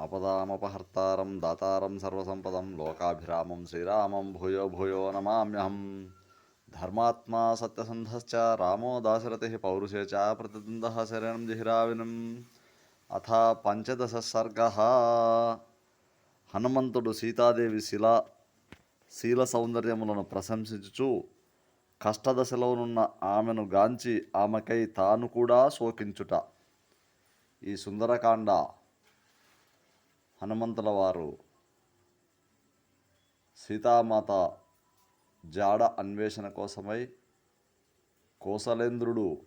ఆపదామపహర్తారం దాతారం సర్వసంపదం లోకాభిరామం శ్రీరామం భూయో భూయో నమామ్యహం. ధర్మాత్మా సత్యసంధశ్చ రామో దాశరథి పౌరుషే చ ప్రతిద్వంద్వ శరణం జిహిరావినం. అథ పంచదశ సర్గ. హనుమంతుడు సీతాదేవి శిల శీల సౌందర్యములను ప్రశంసించుచు కష్టదశలోనున్న ఆమెను గాంచి ఆమెకై తాను కూడా శోకించుట. ఈ సుందరకాండ హనుమంతుల వారు సీతామాత జాడ అన్వేషణ కోసమై కోసలేంద్రుడు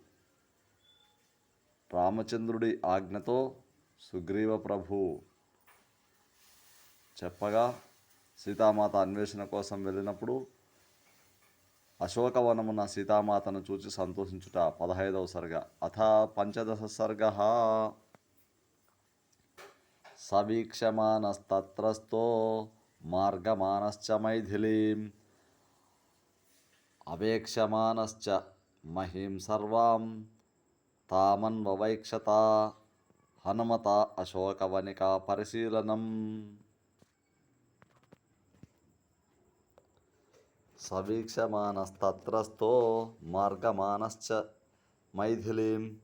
రామచంద్రుడి ఆజ్ఞతో సుగ్రీవ ప్రభు చెప్పగా సీతామాత అన్వేషణ కోసం వెళ్ళినప్పుడు అశోకవనమున సీతామాతను చూచి సంతోషించుట పదహైదవ సర్గ. అథ పంచదశ సర్గ. సవీక్షమానస్తత్రస్తో మార్గమానశ్చ మైథిలీం. అవేక్షమానశ్చ మహీం సర్వాం. తామన్వవైక్షత హనుమత అశోకవనికా పరిశీలనం. సవీక్షమానస్తత్రస్తో మార్గమానశ్చ మైథిలీం.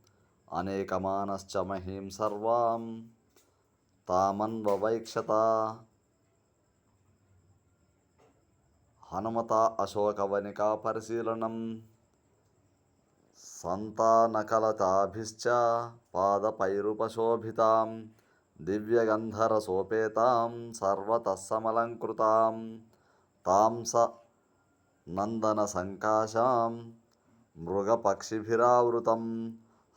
అనేకమానశ్చ మహీం సర్వాం. తామన్వవైక్షత. హనుమత అశోకవనికా పరిశీలనం. సంతానకలతాభిశ్చ పాదపైరుపశోభితాం. దివ్యగంధరసోపేతాం సర్వతస్సమలంకృతాం. తాం స నందనసంకాశాం మృగపక్షిభిరావృతం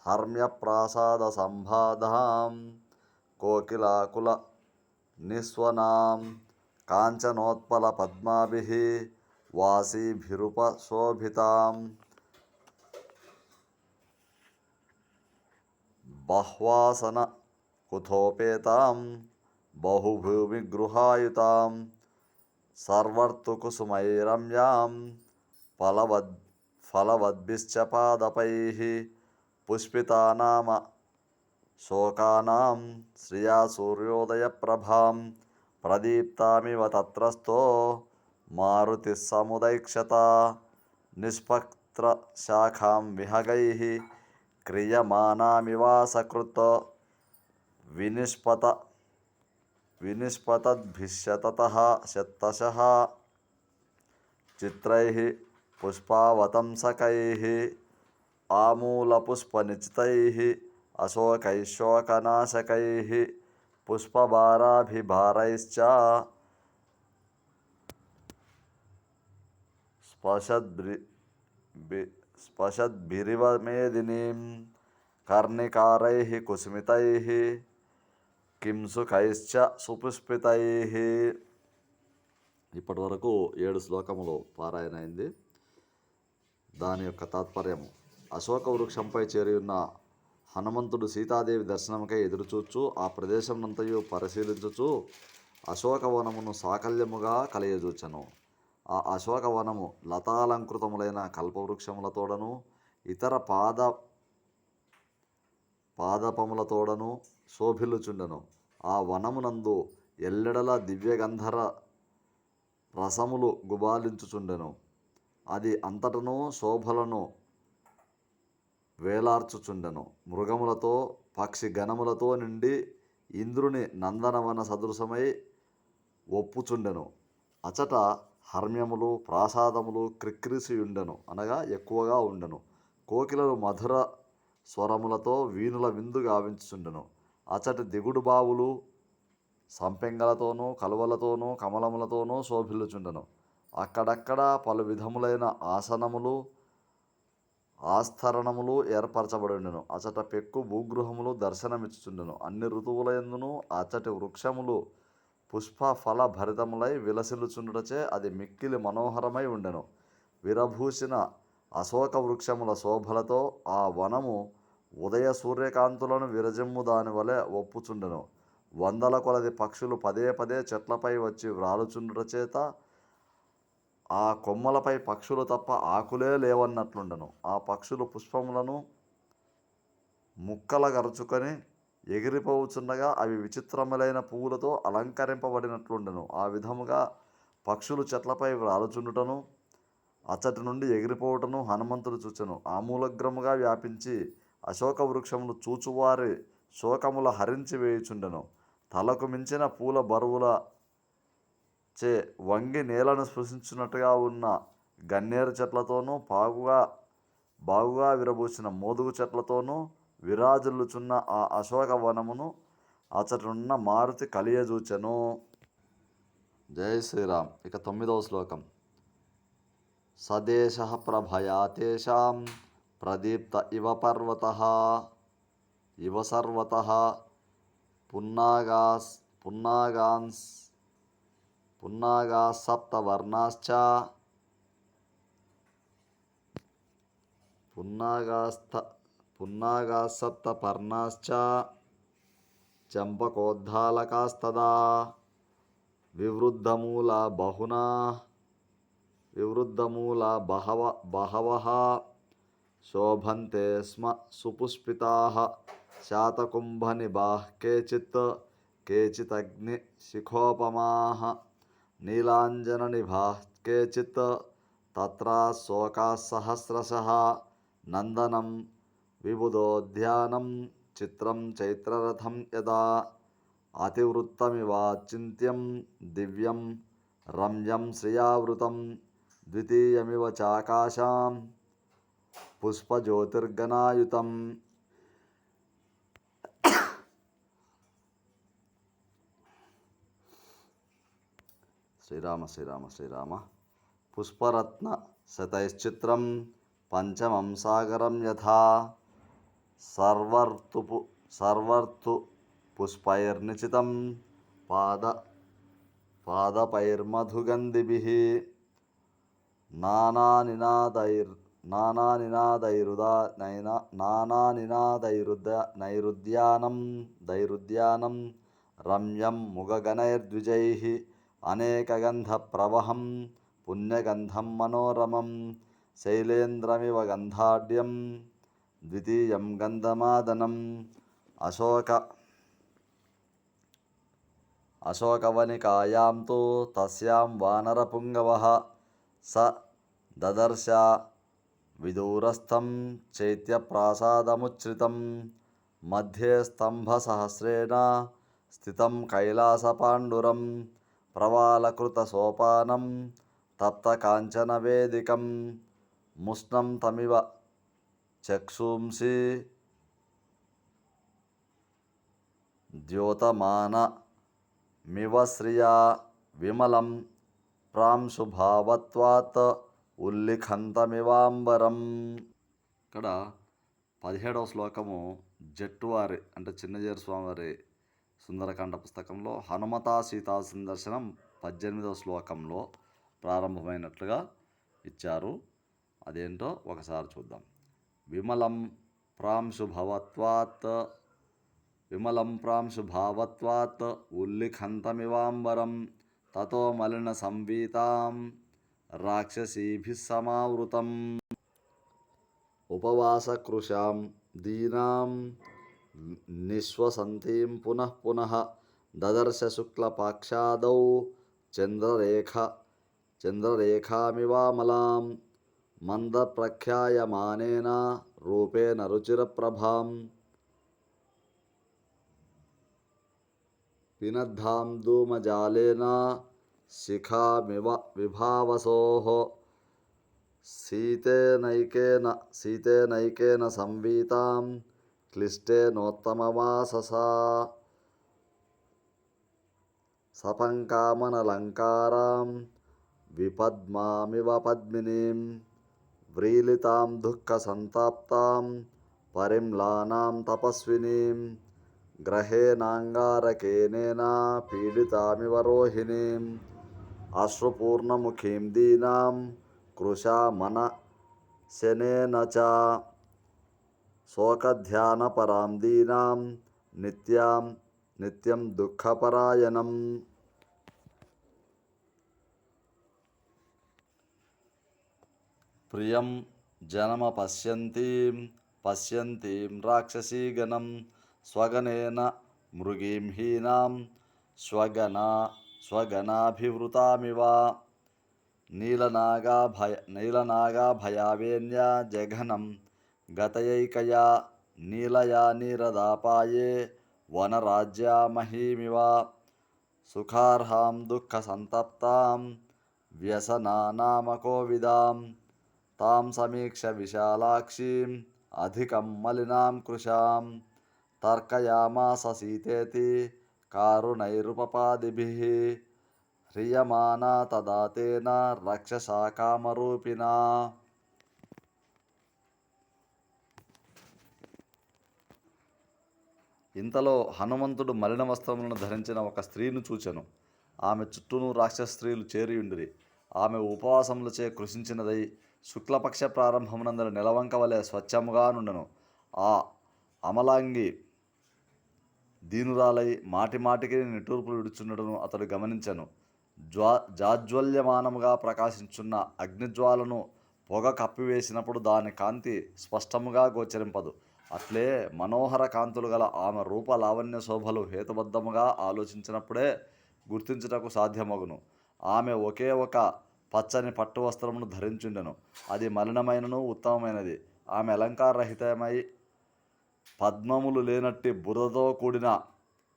హర్మ్యప్రాసాదసంబాధాం కోకిలాకుల నిస్వనాం కాంచనోత్పల కాంచనోత్పలపద్మాభిः వాసీభిరుపశోభితాం బహ్వాసన కుథోపేతాం బహుభూమి గృహాయుతాం సర్వర్తుకుసుమైరమ్యాం ఫలవద్ ఫలవద్భిశ్చ పాదపై పుష్పితానామ శోకానాం శ్రియా సూర్యోదయ ప్రభాం ప్రదీప్తామివ తత్రస్థో మారుతి సముదైక్షత నిష్పక్త్రశాఖాం విహగై క్రియమానామివాసకృత వినిష్పత వినిష్పతద్భిశ్యతతः శతశः చిత్రై పుష్పావతంసకై ఆమూలపుష్పనిచితై అశోకైశోకనాశకై పుష్పభారాభిభారైశ్చ స్పశద్భి బి- స్పశద్భిరివ మేదినీం కింసుకైశ్చ సుపుష్పితై ఇప్పటి వరకు ఏడు శ్లోకములు పారాయణ అయింది దాని యొక్క తాత్పర్యము అశోక వృక్షంపై చేరి ఉన్న హనుమంతుడు సీతాదేవి దర్శనముకై ఎదురుచూచు ఆ ప్రదేశమునంతయు పరిశీలించుచు అశోకవనమును సాకల్యముగా కలియజూచను. ఆ అశోకవనము లతాలంకృతములైన కల్పవృక్షములతోడను ఇతర పాద పాదపములతోడను శోభిల్లుచుండెను. ఆ వనమునందు ఎల్లెడల దివ్యగంధర రసములు గుబాలించుచుండెను. అది అంతటను శోభలను వేలార్చుచుండెను. మృగములతో పక్షి గణములతో నిండి ఇంద్రుని నందనవన సదృశమై ఒప్పుచుండెను. అచట హర్మ్యములు ప్రాసాదములు క్రిక్రిసియుండెను అనగా ఎక్కువగా ఉండెను. కోకిలలు మధుర స్వరములతో వీణుల విందు గావించుచుండెను. అచటి దిగుడు బావులు సంపెంగలతోనూ కలువలతోనూ కమలములతోనూ శోభిల్లుచుండెను. అక్కడక్కడ పలు విధములైన ఆసనములు ఆస్థరణములు ఏర్పరచబడిండెను అచట పెక్కు భూగృహములు దర్శనమిచ్చుచుండెను. అన్ని ఋతువులందును అచటి వృక్షములు పుష్ప ఫల భరితములై విలసిల్లుచుండుటచే అది మిక్కిలి మనోహరమై ఉండెను. విరభూసిన అశోక వృక్షముల శోభలతో ఆ వనము ఉదయ సూర్యకాంతులను విరజిమ్ము దాని వలె ఒప్పుచుండెను. వందల కొలది పక్షులు పదే పదే చెట్లపై వచ్చి వ్రాలుచుండుట చేత ఆ కొమ్మలపై పక్షులు తప్ప ఆకులే లేవన్నట్లుండను. ఆ పక్షులు పుష్పములను ముక్కల గరుచుకొని ఎగిరిపోవుచుండగా అవి విచిత్రములైన పువ్వులతో అలంకరింపబడినట్లుండెను. ఆ విధముగా పక్షులు చెట్లపై రాలుచుండుటను అచ్చటి నుండి ఎగిరిపోవటను హనుమంతుడు చూచెను. ఆమూలగ్రముగా వ్యాపించి అశోక వృక్షములు చూచువారి శోకముల హరించి వేయుచుండెను. తలకు మించిన పూల బరువుల చే వంగి నేలను స్పృశించున్నట్టుగా ఉన్న గన్నేరు చెట్లతోనూ పాగుగా బాగుగా విరబూసిన మోదుగు చెట్లతోనూ విరాజిల్లుచున్న ఆ అశోక వనమును అచ్చటనున్న మారుతి కలియజూచెను. జై శ్రీరామ్. ఇక తొమ్మిదవ శ్లోకం. సదేశ ప్రభయా తేషాం ప్రదీప్త ఇవ పర్వత ఇవ సర్వత పున్నాగాస్ పున్నాగాన్స్ పున్నాగా సప్తవర్ణాశ్చ. పున్నాగాస్త పున్నాగా సప్తపర్ణాశ్చ. చంపకోద్ధాలకాస్తదా. వివృద్ధమూల బహునా. వివృద్ధమూల బహవ బహవ. శోభంతే స్మ సుపుష్పితాः. శాతకుంభనిభాः కేచిత్ కేచిదగ్నిశిఖోపమాः నీలాంజననిభాः केचित् तत्र शोकासहस्रशः नन्दनं विबुधोद्यानं చిత్రం చైత్రరథం యదా అతివృత్తమివాచింత్యం దివ్యం రమ్యం శ్రియావృతం ద్వితీయమివ చాకాశాం పుష్పజ్యోతిర్గణాయుతం శ్రీరామ శ్రీరామ శ్రీరామ. పుష్పరత్న శతైశ్చిత్రం పంచమం సాగరం యథా. సర్వర్తు సర్వర్తు పుష్పైర్నిచితం పాద పాదపైర్మధుగంధిభి. నానానినాదైర్ నానానినాదైరుదా నైనా నానానినాదైరుద నైరుద్యానం దైరుద్యానం రమ్యం ముగగణైర్ద్విజై అనేకగంధప్రవహం పుణ్యగంధం మనోరమం శైలేంద్రమివ గంధాఢ్యం ద్వితీయం గంధమాదనం అశోక అశోకవనికాయాం తు తస్యాం వానరపుంగవ స దదర్శ విదూరస్థం చైత్యప్రాసాదముచ్రితం మధ్యే స్తంభసహస్రేణ స్థితం కైలాసపాండురం ప్రవాలకృతసోపానం తప్తకాంచనవేదికం ముష్ణం తమివ చక్షుంసి ద్యోతమాన మివశ్రియా విమలం ప్రాంశుభావత్వాత్ ఉల్లిఖంతమివాంబరం. ఇక్కడ పదిహేడవ శ్లోకము జట్టువారి అంటే చిన్నజేరు స్వామివారి సుందరకాండ పుస్తకంలో హనుమతా సీతా సందర్శనం పద్దెనిమిదవ శ్లోకంలో ప్రారంభమైనట్లుగా ఇచ్చారు. అదేంటో ఒకసారి చూద్దాం. విమలం ప్రాంశుభవత్వాత్ విమలం ప్రాంశుభావత్వాత్ ఉల్లిఖంతమివాంబరం తతో మలిన సంవీతాం రాక్షసీభిः సమావృతం. ఉపవాసకృశాం దీనాం నిశ్వసంతీం పునః పునః దదర్శ శుక్లపాక్షాదౌ చంద్రరేఖ చంద్రరేఖామివామలాం మందప్రఖ్యాయమానేన రూపేణ రుచిరప్రభాం. పినద్ధాం ధూమజాలేన శిఖామివ విభావసో. సీతేనైకేన సీతేనైకేన సంవీతాం క్లిష్టే నోత్తమమాససా సపంకామనలంకారాం విపద్మామివ పద్మినీం వ్రీలితాం దుఃఖసంతాప్తాం పరిమ్లానాం తపస్వినీం గ్రహేణాంగారకేనేన పీడితామివ రోహిణీం అశ్రుపూర్ణముఖీం దీనాం కృశామన శనేన చ శోకధ్యానపరాం దీనాం నిత్యాం నిత్యం దుఃఖపరాయణం. ప్రియం జనమ పశ్యంతీం పశ్యంతీం రాక్షసీగణం స్వగణేన మృగీం హీనాం స్వగణ స్వగణాభివృతామివ. నీలనాగా భయ నీలనాగా భయావేన్య జఘనం గతయైకయా నీలయా నీరదాపాయే వనరాజ్యా మహీమివ సుఖార్హాం దుఃఖ సంతప్తాం వ్యసనానామకోవిదాం. తాం సమీక్ష విశాలాక్షీం అధికం మలినాం కృషాం. తర్కయామాస సీతేతి కారుణైరుపపాదిభిः. హ్రియమానా తదా తేన రక్షసా కామరూపిణా ఇంతలో హనుమంతుడు మలిన వస్త్రములను ధరించిన ఒక స్త్రీను చూచెను. ఆమె చుట్టూను రాక్షస స్త్రీలు చేరియుండిరి. ఆమె ఉపవాసములచే కృషించినదై శుక్లపక్ష ప్రారంభమునందరి నిలవంక వలె స్వచ్ఛముగా నుండెను. ఆ అమలాంగి దీనురాలై మాటి మాటికి నిటూర్పులు విడుచుండటను అతడు గమనించెను. జ్వా జాజ్వల్యమానముగా ప్రకాశించున్న అగ్నిజ్వాలను పొగ కప్పివేసినప్పుడు దాని కాంతి స్పష్టముగా గోచరింపదు. అట్లే మనోహర కాంతులు గల ఆమె రూప లావణ్య శోభలు హేతుబద్ధముగా ఆలోచించినప్పుడే గుర్తించుటకు సాధ్యమగును. ఆమె ఒకే ఒక పచ్చని పట్టు వస్త్రమును ధరించుండెను. అది మలినమైనను ఉత్తమమైనది. ఆమె అలంకారరహితమై పద్మములు లేనట్టి బురదతో కూడిన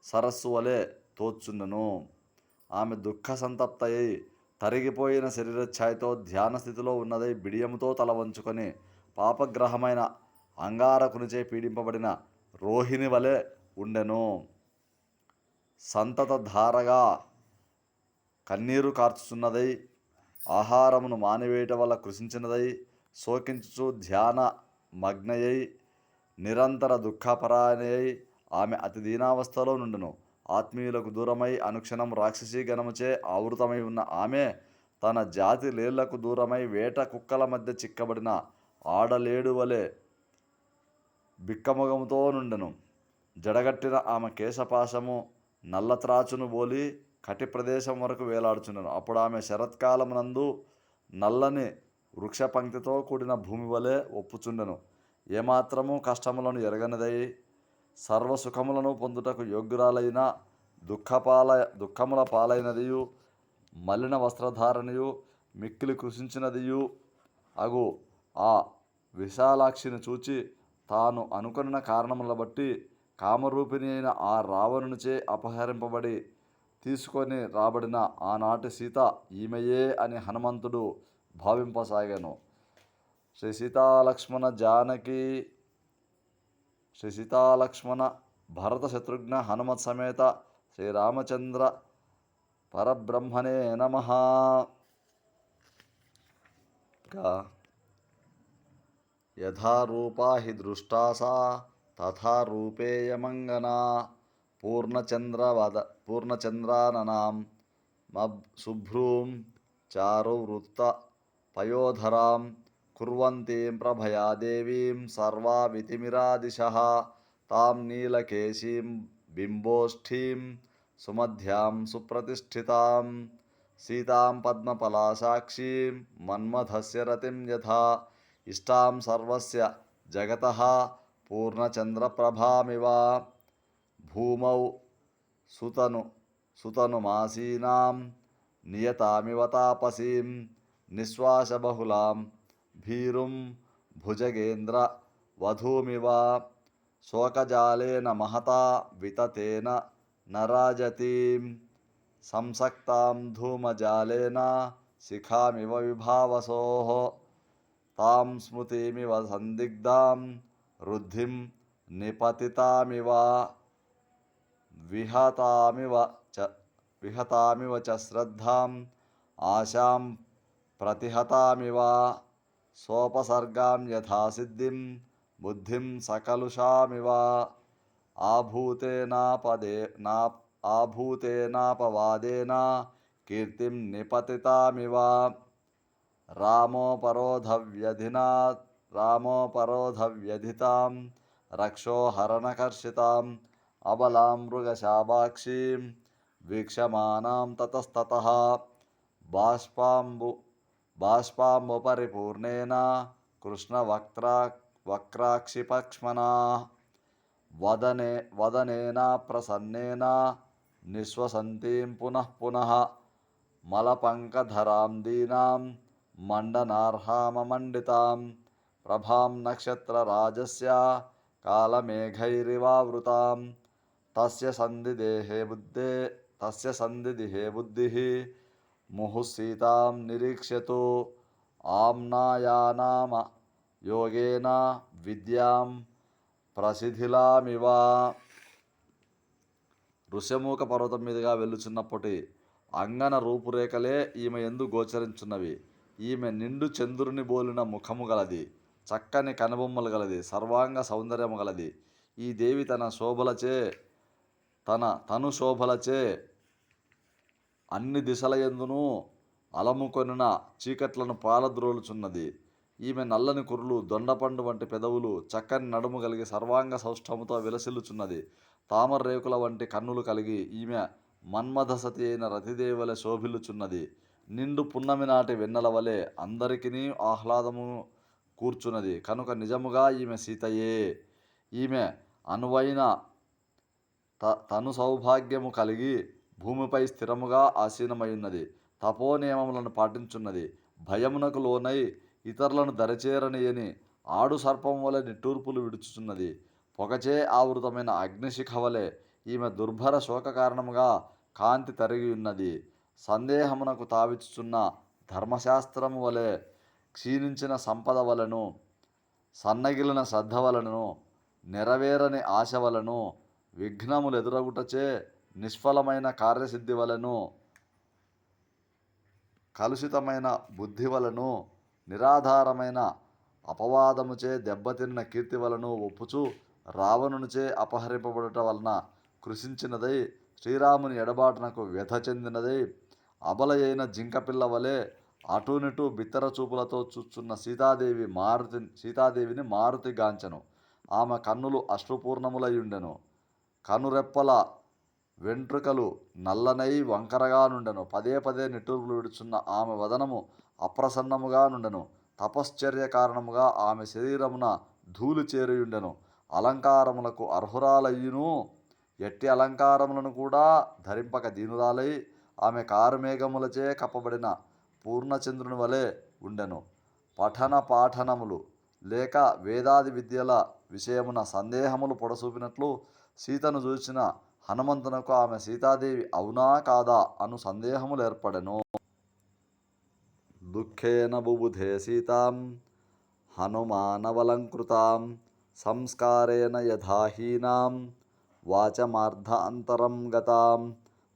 సరస్సు వలె తోచుండెను. ఆమె దుఃఖ సంతప్తయి తరిగిపోయిన శరీరఛాయతో ధ్యాన స్థితిలో ఉన్నదై బిడియముతో తల వంచుకొని పాపగ్రహమైన అంగారకునిచే పీడింపబడిన రోహిణి వలె ఉండెను. సంతత ధారగా కన్నీరు కార్చుచున్నదై ఆహారమును మానివేయట వల్ల కృషించినదై శోకించుచు ధ్యాన మగ్నయై నిరంతర దుఃఖపరాయణయై ఆమె అతి దీనావస్థలో నుండును. ఆత్మీయులకు దూరమై అనుక్షణం రాక్షసీ గణముచే ఆవృతమై ఉన్న ఆమె తన జాతి లేళ్ళకు దూరమై వేట కుక్కల మధ్య చిక్కబడిన ఆడలేడు వలె బిక్కముఖముతో నుండెను. జడగట్టిన ఆమె కేశపాశము నల్లత్రాచును బోలి కటి ప్రదేశం వరకు వేలాడుచుండెను. అప్పుడు ఆమె శరత్కాలమునందు నల్లని వృక్షపంక్తితో కూడిన భూమి వలె ఒప్పుచుండెను. ఏమాత్రము కష్టములను ఎరగనిదై సర్వసుఖములను పొందుటకు యోగ్యురాలైన దుఃఖపాల దుఃఖముల పాలైనదియు మలిన వస్త్రధారణయు మిక్కిలి కృషించినదియు అగు ఆ విశాలాక్షిని చూచి తాను అనుకున్న కారణముల బట్టి కామరూపిణి అయిన ఆ రావణునిచే అపహరింపబడి తీసుకొని రాబడిన ఆనాటి సీత ఈమెయే అని హనుమంతుడు భావింపసాగాను. శ్రీ సీతాలక్ష్మణ జానకి శ్రీ సీతాలక్ష్మణ భరత శత్రుఘ్న హనుమత్ సమేత శ్రీరామచంద్ర పరబ్రహ్మణే నమ. यथा रूपा हि दृष्टा सा, तथा रूपेयमङ्गना। पूर्णचन्द्रवद पूर्णचन्द्राननां मब् शुभ्रूं चारुवृत्तपयोधरां कुर्वन्तीं प्रभया देवीं सर्वावितिमिरादिशः, तां नीलकेशीं बिम्बोष्ठीं, सुमध्यां सुप्रतिष्ठितां सीतां पद्मपलासाक्षीं मन्मथस्य रतिं यथा। इष्टां सर्वस्य जगतः पूर्णचन्द्रप्रभामिव। भूमौ सुतनु, सुतनुमासीनां, नियतामिव तापसीं, निःश्वासबहुलां, भीरुं भुजगेन्द्रवधूमिव। शोकजालेन महता, विततेन नराजतीं संसक्तां धूमजालेन शिखामिव विभावसोः। శిఖామివ విభావసోః తాం స్మృతిమివ సందిగ్ధాం వృద్ధిం నిపతితామివ విహతామివ చ విహతామివ చ శ్రద్ధాం ఆశాం ప్రతిహతామివ సోపసర్గాం యథా సిద్ధిం బుద్ధిం సకలుషామివ ఆభూతేనాపదే నా ఆభూతేనాపవాదేన కీర్తిం నిపతితామివ రామోపరోధవ్యధినా రామోపరోధవ్యధితాం రక్షోహరణకర్షితాం అబలాం మృగశాభాక్షీం తతస్తత బాష్పాంబు బాష్పాంబుపరిపూర్ణేన కృష్ణవక్త్రా వక్రాక్షిపక్ష్మనా వదనే వదనేన ప్రసన్నేన నిశ్వసంతీం పునః పునః మలపంకధరాం దీనాం మండనార్హామమండితాం. ప్రభాం నక్షత్రరాజస్య కాలమేఘైరివావృతాం. తస్య సంధిదేహే బుద్ధే తస్య సంధిదిహే బుద్ధి. ముహుసీతాం నిరీక్ష్యతు ఆమ్నాయానామ యోగేన విద్యాం ప్రసిధిలామివ ఋషముఖ పర్వతం మీదుగా వెళ్ళుచున్నప్పటి అంగన రూపురేఖలే ఈమె ఎందు గోచరించున్నవి. ఈమె నిండు చంద్రుని బోలిన ముఖము గలది చక్కని కనుబొమ్మలు గలది సర్వాంగ సౌందర్యము గలది. ఈ దేవి తన శోభలచే తన తను శోభలచే అన్ని దిశల ఎందును అలముకొనిన చీకట్లను పాలద్రోలుచున్నది. ఈమె నల్లని కురులు దొండపండు వంటి పెదవులు చక్కని నడుము కలిగి సర్వాంగ సౌష్ఠముతో విలసిల్లుచున్నది. తామర రేకుల వంటి కన్నులు కలిగి ఈమె మన్మథసతి అయిన రతిదేవలె శోభిల్లుచున్నది. నిండు పున్నమి నాటి వెన్నెల వలె అందరికీ ఆహ్లాదము కూర్చున్నది. కనుక నిజముగా ఈమె సీతయే. ఈమె అనువైన త తను సౌభాగ్యము కలిగి భూమిపై స్థిరముగా ఆసీనమైయున్నది. తపోనియమములను పాటించున్నది. భయమునకు లోనై ఇతరులను దరిచేరనియని ఆడు సర్పం వలె నిట్టూర్పులు విడుచుచున్నది. పొగచే ఆవృతమైన అగ్నిశిఖ వలె ఈమె దుర్భర శోక కారణముగా కాంతి తరిగి ఉన్నది సందేహమునకు తావిచ్చుచున్న ధర్మశాస్త్రము వలె క్షీణించిన సంపద వలను సన్నగిలిన శ్రద్ధ వలను నెరవేరని ఆశ వలను విఘ్నములు ఎదురగుటచే నిష్ఫలమైన కార్యసిద్ధి వలను కలుషితమైన బుద్ధి వలను నిరాధారమైన అపవాదముచే దెబ్బతిన్న కీర్తి వలను ఒప్పుచు రావణునిచే అపహరింపబడుట వలన కృషించినదై శ్రీరాముని ఎడబాటునకు వ్యధ చెందినదై అబలయైన జింకపిల్ల వలె అటునిటు బిత్తర చూపులతో చూచున్న సీతాదేవి మారుతి సీతాదేవిని మారుతి గాంచెను. ఆమె కన్నులు అశ్రుపూర్ణములయుండెను కనురెప్పల వెంట్రుకలు నల్లనై వంకరగా నుండెను పదే పదే నిట్టూర్పులు విడుచున్న ఆమె వదనము అప్రసన్నముగా నుండెను తపశ్చర్య కారణముగా ఆమె శరీరమున ధూళి చేరియుండెను. అలంకారములకు అర్హురాలయ్యును. ఎట్టి అలంకారములను కూడా ధరింపక దీనురాలై ఆమె కారుమేఘములచే కప్పబడిన పూర్ణచంద్రుని వలె ఉండెను. పఠన పాఠనములు లేక వేదాది విద్యల విషయమున సందేహములు పొడసూపినట్లు సీతను చూచిన హనుమంతునకు ఆమె సీతాదేవి అవునా కాదా అను సందేహములు ఏర్పడెను. దుఃఖేన బుబుధే సీతాం హనుమానవలంకృతాం సంస్కారేణ యథాహీనాం వాచమార్ధ అంతరం గతాం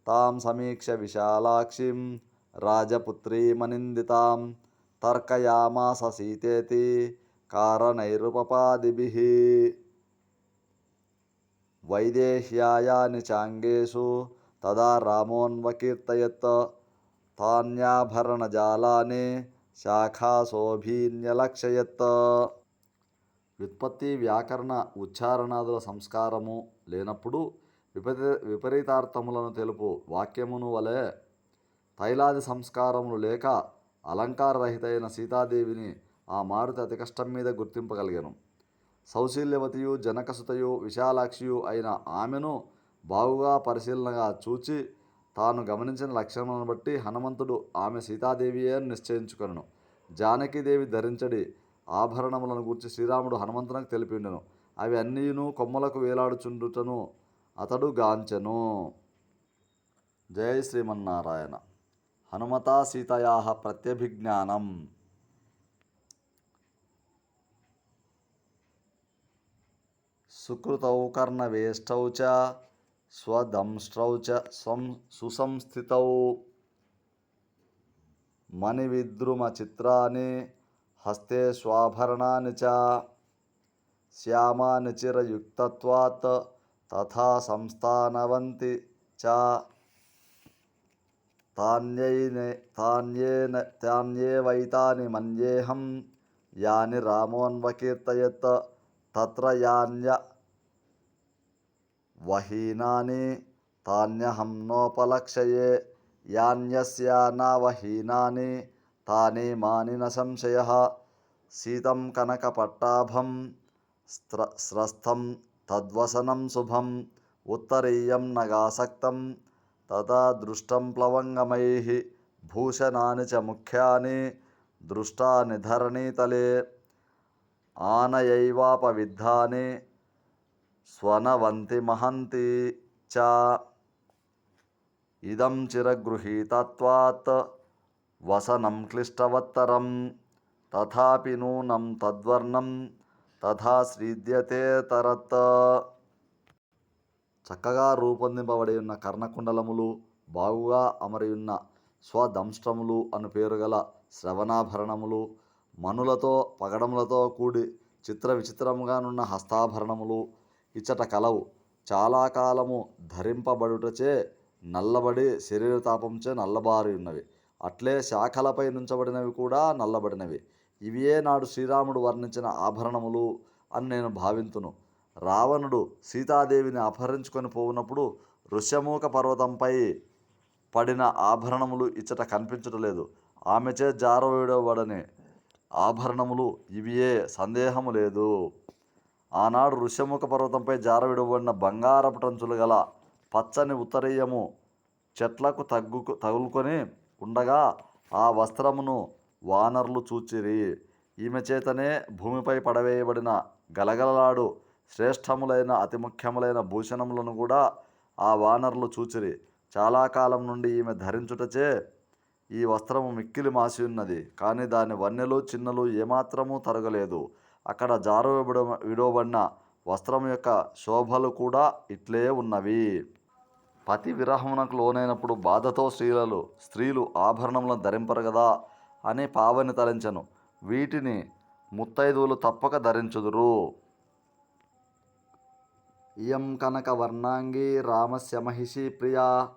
తాం సమీక్ష విశాలాక్షిం రాజపుత్రీమనిందితాం. తర్కయామాస సీతేతి కారణైరుపపాదిభిः. వైదేహ్యాయాని చాంగేషు తదా రామోన్వకీర్తయత్. తాన్యాభరణజాలాని శాఖాశోభీన్యలక్షయత్ వ్యుత్పత్తి వ్యాకరణ ఉచ్చారణాదుల సంస్కారము లేనప్పుడు విపరీ విపరీతార్థములను తెలుపు. వాక్యమును వలె తైలాది సంస్కారములు లేక అలంకారరహితైన సీతాదేవిని ఆ మారుతి అతి కష్టం మీద గుర్తింపగలిగాను. సౌశీల్యవతియు జనకసుతయు విశాలాక్షియు అయిన ఆమెను బాగుగా పరిశీలనగా చూచి తాను గమనించిన లక్షణములను బట్టి హనుమంతుడు ఆమె సీతాదేవియే అని నిశ్చయించుకొనెను. జానకీదేవి ధరించడి ఆభరణములను గూర్చి శ్రీరాముడు హనుమంతునకు తెలిపిండెను అవి అన్నీను కొమ్మలకు వేలాడుచుండుటను అతడు గాంచెను. జయ శ్రీమన్నారాయణ. హనుమతా సీతయా ప్రత్యభిజ్ఞానం. సుకృతౌ కర్ణవేష్టౌ చ స్వదంష్ట్రౌ చ సం సుసంస్థితౌ. మణివిద్రుమచిత్రాని హస్తే స్వాభరణాన్ని చ శ్యామానిచిరయుక్తత్వాత్ తథా సంస్థానవంతి చ. తాన్యైనే తాన్యేన తాన్యేవైతాని మన్యేహం. యాని రామోన్వకీర్తయత్ తత్ర యాన్య వహీనాని తాన్యహం నోపలక్షయే. యాన్యస్యానావహీనాని తాని మాని న సంశయ. సీతం కనకపట్టాభం స్ర స్రస్థం తద్వసనం శుభం ఉత్తరీయం నగాసక్తం తదా దృష్టం ప్లవంగమై భూషణాని చ ముఖ్యాని దృష్టాని ధరణీతలే ఆనయైవాపవిద్ధాని స్వనవంతి మహంతి చ. ఇదం చిరగృహీతత్వాత్ వసనం క్లిష్టవత్తరం తథాపి నూనం తద్వర్ణం తథా శ్రీద్యతే తరత్ చక్కగా రూపొందింపబడి ఉన్న కర్ణకుండలములు బాగుగా అమరియున్న స్వదంష్టములు అను పేరు గల శ్రవణాభరణములు మనులతో పగడములతో కూడి చిత్ర విచిత్రముగానున్న హస్తాభరణములు ఇచ్చట కలవు. చాలా కాలము ధరింపబడుటచే నల్లబడి శరీర తాపంచే నల్లబారి ఉన్నవి అట్లే శాఖలపై నుంచబడినవి కూడా నల్లబడినవి. ఇవియే నాడు శ్రీరాముడు వర్ణించిన ఆభరణములు అని నేను భావింతును. రావణుడు సీతాదేవిని అపహరించుకొని పోవునప్పుడు ఋష్యమూక పర్వతంపై పడిన ఆభరణములు ఇచ్చట కనిపించటలేదు. ఆమెచే జారవేయబడని ఆభరణములు ఇవియే సందేహము లేదు. ఆనాడు ఋష్యముఖ పర్వతంపై జారవిడబడిన బంగారపు టంచులు గల పచ్చని ఉత్తరీయము చెట్లకు తగ్గు తగులుకొని ఉండగా ఆ వస్త్రమును వానరులు చూచిరి. ఈమె చేతనే భూమిపై పడవేయబడిన గలగలలాడు శ్రేష్టములైన అతి ముఖ్యములైన భూషణములను కూడా ఆ వానరులు చూచిరి. చాలా కాలం నుండి ఈమె ధరించుటచే ఈ వస్త్రము మిక్కిలి మాసి ఉన్నది కానీ దాని వన్నెలు చిన్నలు ఏమాత్రము తరగలేదు. అక్కడ జారు విడవబడిన వస్త్రం యొక్క శోభలు కూడా ఇట్లే ఉన్నవి. పతి విరహమునకు లోనైనప్పుడు బాధతో స్త్రీలలో స్త్రీలు ఆభరణములను ధరింపరు కదా అని పావని తలంచెను. వీటిని ముత్తైదువులు తప్పక ధరించుదురు. ఇయం కనక వర్ణాంగి రామస్య మహిషి ప్రియా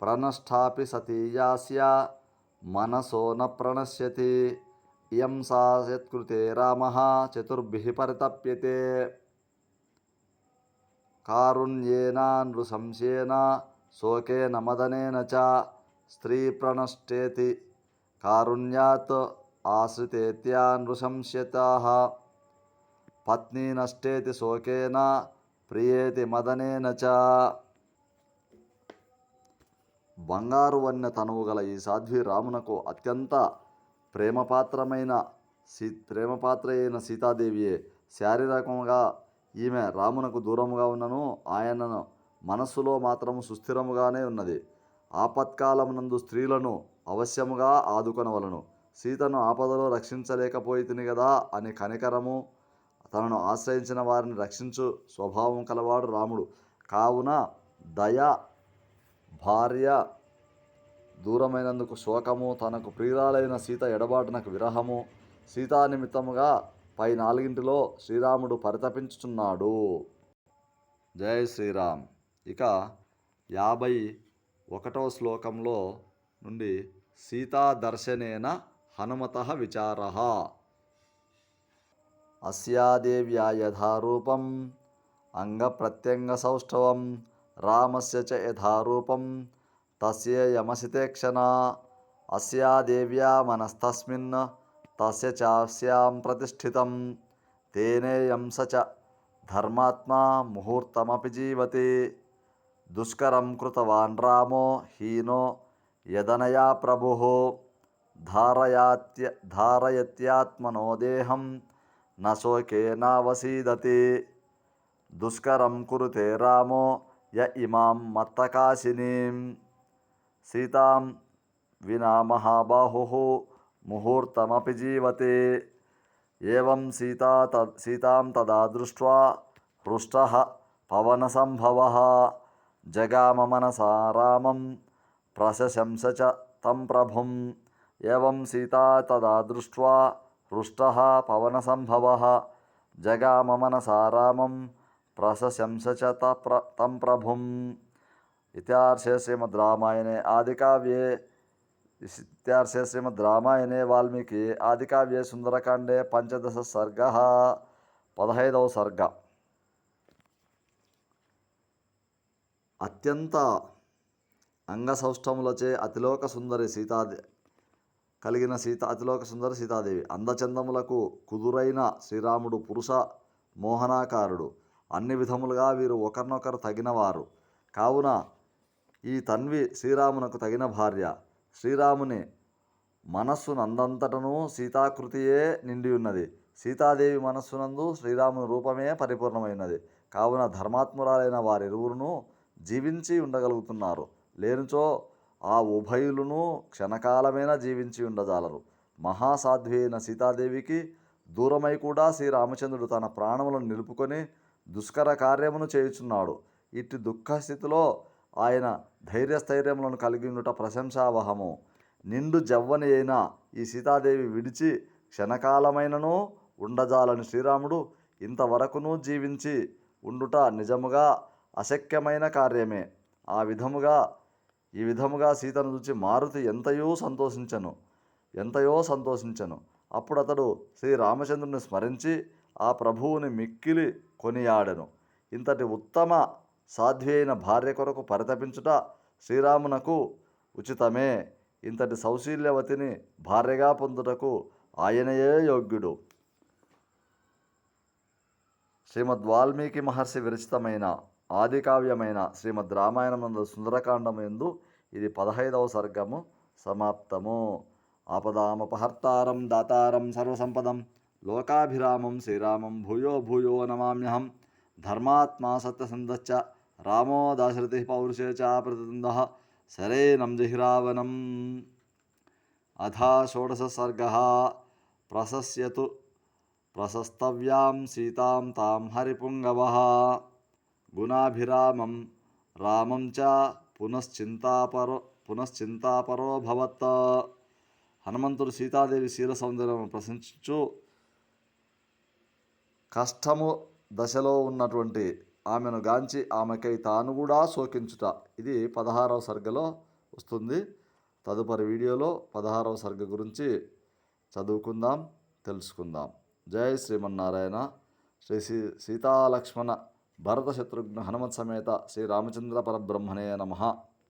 ప్రణష్టాపి సతీయాస్య మనసో న ప్రణశ్యతి. ఇయం సా యత్కృతే రామ చతుర్భి పరితప్యతే. కారుణ్యేన నృశంసేన శోకేన మదనేన చ స్త్రీ ప్రణష్టేతి కారుణ్యాత్ ఆశ్రితేత్యా పత్ని నష్టేతి శోకేన ప్రియేతి మదనేన చ. బంగారు వన్య తనువు గల ఈ సాధ్వి రామునకు అత్యంత ప్రేమపాత్రమైన సీ ప్రేమపాత్ర అయిన సీతాదేవియే శారీరకంగా ఈమె రామునకు దూరముగా ఉన్నను ఆయనను మనస్సులో మాత్రము సుస్థిరముగానే ఉన్నది. ఆపత్కాలమునందు స్త్రీలను అవశ్యముగా ఆదుకొనవలను. సీతను ఆపదలో రక్షించలేకపోయితిని కదా అని కనికరము. తనను ఆశ్రయించిన వారిని రక్షించు స్వభావం కలవాడు రాముడు. కావున దయ భార్య దూరమైనందుకు శోకము తనకు ప్రియురాలైన సీత ఎడబాటునకు విరహము. సీతా నిమిత్తముగా పై నాలుగింటిలో శ్రీరాముడు పరితపించుచున్నాడు. జై శ్రీరామ్. ఇక యాభై ఒకటవ శ్లోకంలో నుండి సీతాదర్శనేన హనుమత విచార. అస్యాదేవ్యా యథారూపం అంగప్రత్యంగ సౌష్ఠవం రామస్య చ యథారూపం తస్య యమసితే క్షణ అస్యాదేవ్యా మనస్తస్మిన్ తస్య చాస్యాం ప్రతిష్ఠితం తేనేయం స చ ధర్మాత్మా ముహూర్తమపి జీవతి. దుష్కరం కృతవాన్ రామో హీనో యదనయా ప్రభు? ధారయాత్య ధారయత్యాత్మనో దేహం నశోకేనావసీదతి. దుష్కరం కురుతే రామో య ఇమాం మత్తకాశినీం. సీతాం వినా మహాబాహు ముహూర్తమపి జీవతే. ఏం సీతా సీతాం తదా దృష్ట్వా హృష్ట పవనసంభవ జగామ మనసా రామం ప్రశశంస చ తం ప్రభుం ఏం సీతా తదా దృష్ట్వా హృష్ట పవనసంభవ జగామమనసారామం ప్రశశంస చ ప్ర తం ప్రభుం ఇత్యార్షే శ్రీమద్ రామాయణే ఆదికావ్యే ఇత్యార్షే శ్రీమద్ రామాయణే వాల్మీకి ఆదికావ్యే సుందరకాండే పంచదశ సర్గ పదహైదవ సర్గ అత్యంత అంగసౌష్ఠములచే అతిలోక సుందరి సీతాదే కలిగిన సీత అతిలోక సుందరి సీతాదేవి. అందచందములకు కుదురైన శ్రీరాముడు పురుష మోహనాకారుడు. అన్ని విధములుగా వీరు ఒకరినొకరు తగినవారు. కావున ఈ తన్వి శ్రీరామునకు తగిన భార్య. శ్రీరాముని మనస్సునందంతటను సీతాకృతియే నిండి ఉన్నది సీతాదేవి మనస్సునందు శ్రీరాముని రూపమే పరిపూర్ణమైనది. కావున ధర్మాత్మురాలైన వారిరువురును జీవించి ఉండగలుగుతున్నారు. లేనిచో ఆ ఉభయులను క్షణకాలమైన జీవించి ఉండజాలరు. మహాసాధ్వి అయిన సీతాదేవికి దూరమై కూడా శ్రీరామచంద్రుడు తన ప్రాణములను నిలుపుకొని దుష్కర కార్యమును చేయుచున్నాడు. ఇట్టి దుఃఖస్థితిలో ఆయన ధైర్యస్థైర్యములను కలిగి ఉండుట ప్రశంసావహము. నిండు జవ్వని అయిన ఈ సీతాదేవి విడిచి క్షణకాలమైనను ఉండజాలని శ్రీరాముడు ఇంతవరకును జీవించి ఉండుట నిజముగా అశక్యమైన కార్యమే. ఆ విధముగా ఈ విధముగా సీతను చూచి మారుతి ఎంతయో సంతోషించను ఎంతయో సంతోషించను. అప్పుడు అతడు శ్రీ రామచంద్రుని స్మరించి ఆ ప్రభువుని మిక్కిలి కొనియాడెను. ఇంతటి ఉత్తమ సాధ్వి అయిన భార్య కొరకు పరితపించుట శ్రీరామునకు ఉచితమే. ఇంతటి సౌశీల్యవతిని భార్యగా పొందుటకు ఆయనయే యోగ్యుడు. శ్రీమద్ వాల్మీకి మహర్షి విరచితమైన ఆదికావ్యమైన శ్రీమద్ రామాయణమందు సుందరకాండమందు ఇది పదహైదవ సర్గము. సమాప్తము. ఆపదామపహర్తారం దాతారం సర్వసంపదం. లోకాభిరామం శ్రీరామం భూయో భూయో నమామ్యహం. ధర్మాత్మా సత్యసంధశ్చ రామో దాశరథి పౌరుషే చ ప్రతిదంద శరేనం జహిరావనం అథా షోడశ సర్గ. ప్రశస్యతు. ప్రశస్తవ్యాం సీతాం తాం హరిపుంగవ. గుణాభిరామం రామం చ పునశ్చింతాపరో భవత్. హనుమంతుడు సీతాదేవి శీల సౌందర్యం ప్రశంసించు. కష్టము దశలో ఉన్నటువంటి ఆమెను గాంచి ఆమెకై తాను కూడా శోకించుట. ఇది పదహారవ సర్గలో వస్తుంది. తదుపరి వీడియోలో పదహారవ సర్గ గురించి చదువుకుందాం తెలుసుకుందాం. జై శ్రీమన్నారాయణ. శ్రీ సీ సీతాలక్ష్మణ భరత శత్రుఘ్న హనుమత్ సమేత శ్రీ రామచంద్ర పరబ్రహ్మణే నమ.